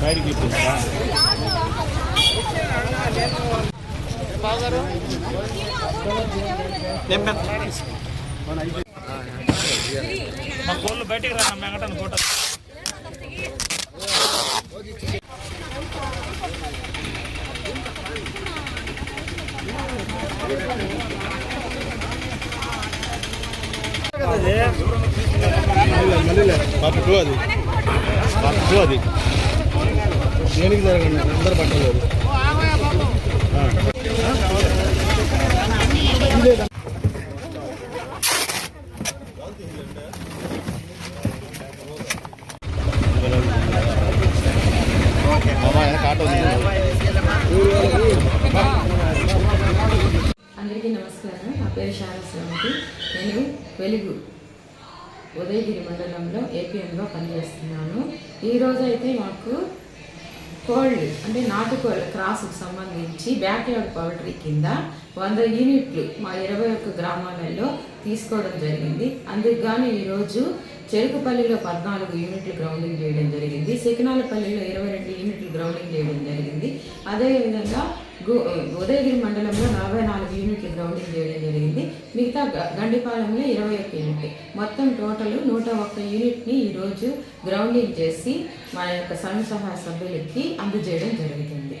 బయటికి మా కోళ్ళు బయటికి రా మెంగటని కోట. పప్పు అది పప్పు అది దేనికి జరగండి అందరు పట్టలేదు. అందరికీ నమస్కారం. నా పేరు శారస్వామి నేను వెలుగు ఉదయగిరి మండలంలో ఏపీఎంలో పనిచేస్తున్నాను. ఈరోజు అయితే మాకు కోల్డ్ అంటే నాటుకోళ్ళ క్రాస్కు సంబంధించి బ్యాక్యార్డ్ పౌల్ట్రీ కింద వంద యూనిట్లు మా ఇరవై ఒక్క గ్రామాలలో తీసుకోవడం జరిగింది. అందుకు గాను ఈరోజు చెరుకుపల్లిలో పద్నాలుగు యూనిట్లు గ్రౌండింగ్ చేయడం జరిగింది. సికనాలపల్లిలో ఇరవై రెండు యూనిట్లు గ్రౌండింగ్ చేయడం జరిగింది. అదేవిధంగా ఉదయగిరి మండలంలో నలభై నాలుగు యూనిట్లు గ్రౌండింగ్ చేయడం జరిగింది. మిగతా గ- గండిపాలెంలో ఇరవై ఒక్క యూనిట్ మొత్తం టోటల్ నూట ఒక్క యూనిట్ని ఈరోజు గ్రౌండింగ్ చేసి మా యొక్క సంఘ సహాయ సభ్యులకి అందజేయడం జరుగుతుంది.